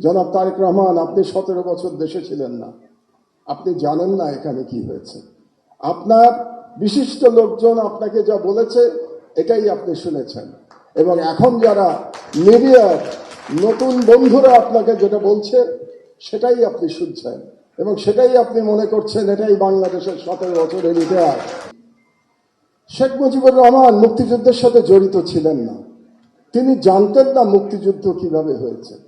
জনাব তারেক রহমান, আপনি সতেরো বছর দেশে ছিলেন না। আপনি জানেন না এখানে কি হয়েছে। আপনার বিশিষ্ট লোকজন আপনাকে যা বলেছে, এটাই আপনি শুনেছেন। এবং এখন যারা মিডিয়ার নতুন বন্ধুরা আপনাকে যেটা বলছে, সেটাই আপনি শুনছেন। এবং সেটাই আপনি মনে করছেন, এটাই বাংলাদেশের সতেরো বছরের ইতিহাস। শেখ মুজিবুর রহমান মুক্তিযুদ্ধের সাথে জড়িত ছিলেন না। তিনি জানতেন না মুক্তিযুদ্ধ কীভাবে হয়েছে।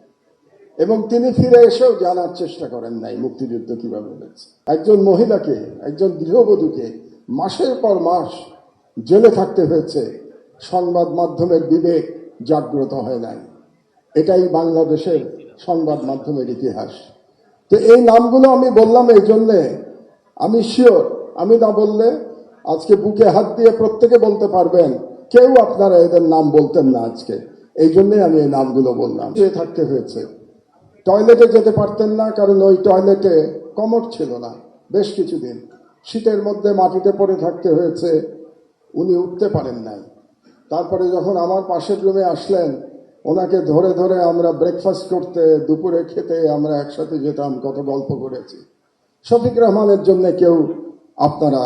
এবং তিনি ফিরে এসেও জানার চেষ্টা করেন নাই মুক্তিযুদ্ধ কীভাবে হয়েছে। একজন মহিলাকে, একজন গৃহবধূকে মাসের পর মাস জেলে থাকতে হয়েছে, সংবাদ মাধ্যমের বিবেক জাগ্রত হয় নাই। এটাই বাংলাদেশের সংবাদ মাধ্যমের ইতিহাস। তো এই নামগুলো আমি বললাম এই জন্যে, আমি শিওর আমি না বললে আজকে বুকে হাত দিয়ে প্রত্যেকে বলতে পারবেন, কেউ আপনারা এদের নাম বলতেন না আজকে। এই জন্যে আমি এই নামগুলো বললাম। থাকতে হয়েছে। টয়লেটে যেতে পারতেন না, কারণ ওই টয়লেটে কমট ছিল না, বেশ কিছুদিন। শীতের মধ্যে মাটিতে পড়ে থাকতে হয়েছে, উনি উঠতে পারেন নাই। তারপরে যখন আমার পাশের রুমে আসলেন, ওনাকে ধরে ধরে আমরা ব্রেকফাস্ট করতে, দুপুরে খেতে আমরা একসাথে যেতাম, কত গল্প করেছি। শফিক রহমানের জন্য কেউ আপনারা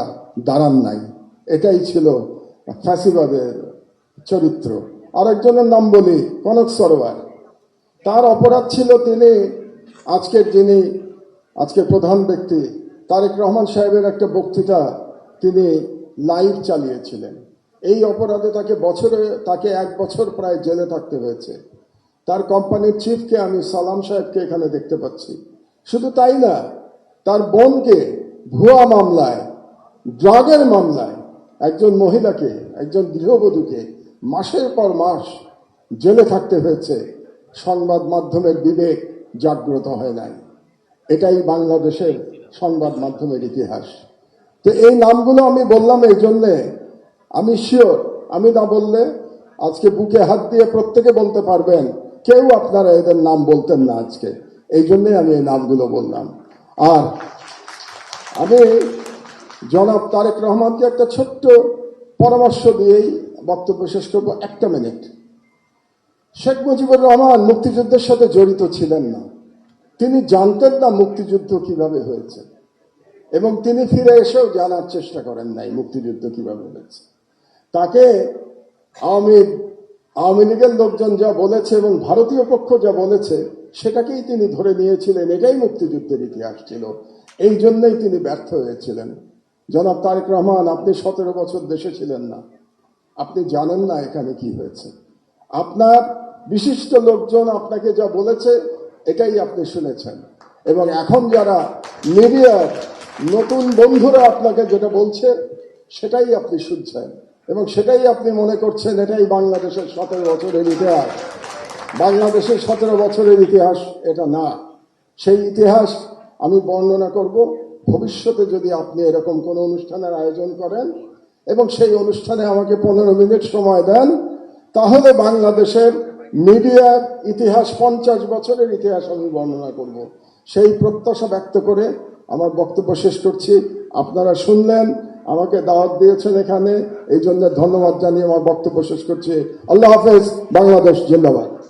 দাঁড়ান নাই। এটাই ছিল ফ্যাসিবাদের চরিত্র। আরেকজনের নাম বলি, কনক সরোয়ার। তার অপরাধ ছিল তিনি, আজকের যিনি আজকে প্রধান ব্যক্তি, তারেক রহমান সাহেবের একটা বক্তৃতা তিনি লাইভ চালিয়েছিলেন। এই অপরাধে তাকে বছরে, তাকে এক বছর প্রায় জেলে থাকতে হয়েছে। তার কোম্পানির চিফকে আমি সালাম সাহেবকে এখানে দেখতে পাচ্ছি। শুধু তাই না, তার বোনকে ভুয়া মামলায়, ড্রাগের মামলায় একজন মহিলাকে, একজন গৃহবধূকে মাসের পর মাস জেলে থাকতে হয়েছে। সংবাদ মাধ্যমের বিবেক জাগ্রত হয় নাই। এটাই বাংলাদেশের সংবাদ মাধ্যমের ইতিহাস। তো এই নামগুলো আমি বললাম এই জন্যে, আমি শিওর আমি না বললে আজকে বুকে হাত দিয়ে প্রত্যেকে বলতে পারবেন, কেউ আপনারা এদের নাম বলতেন না আজকে। এই জন্যে আমি এই নামগুলো বললাম। আর আমি জনাব তারেক রহমানকে একটা ছোট্ট পরামর্শ দিয়েই বক্তব্য শেষ করব। একটা মিনিট শেখ মুজিবুর রহমান মুক্তিযুদ্ধের সাথে জড়িত ছিলেন না। তিনি জানতেন না মুক্তিযুদ্ধ কীভাবে হয়েছে। এবং তিনি ফিরে এসেও জানার চেষ্টা করেন নাই মুক্তিযুদ্ধ কীভাবে হয়েছে। তাকে আওয়ামী আওয়ামী লীগের লোকজন যা বলেছে এবং ভারতীয় পক্ষ যা বলেছে, সেটাকেই তিনি ধরে নিয়েছিলেন। এটাই মুক্তিযুদ্ধের ইতিহাস ছিল। এই জন্যই তিনি ব্যর্থ হয়েছিলেন। জনাব তারেক রহমান, আপনি সতেরো বছর দেশে ছিলেন না। আপনি জানেন না এখানে কি হয়েছে। আপনার বিশিষ্ট লোকজন আপনাকে যা বলেছে, এটাই আপনি শুনেছেন। এবং এখন যারা মিডিয়ার নতুন বন্ধুরা আপনাকে যেটা বলছে, সেটাই আপনি শুনছেন। এবং সেটাই আপনি মনে করছেন, এটাই বাংলাদেশের সতেরো বছরের ইতিহাস। বাংলাদেশের সতেরো বছরের ইতিহাস এটা না। সেই ইতিহাস আমি বর্ণনা করব, ভবিষ্যতে যদি আপনি এরকম কোনো অনুষ্ঠানের আয়োজন করেন এবং সেই অনুষ্ঠানে আমাকে পনেরো মিনিট সময় দেন, তাহলে বাংলাদেশের মিডিয়ার ইতিহাস পঞ্চাশ বছরের ইতিহাস আমি বর্ণনা করব। সেই প্রত্যাশা ব্যক্ত করে আমার বক্তব্য শেষ করছি। আপনারা শুনলেন, আমাকে দাওয়াত দিয়েছেন এখানে। এই জন্য ধন্যবাদ জানিয়ে আমার বক্তব্য শেষ করছি। আল্লাহ হাফেজ, বাংলাদেশ, জিন্দাবাদ।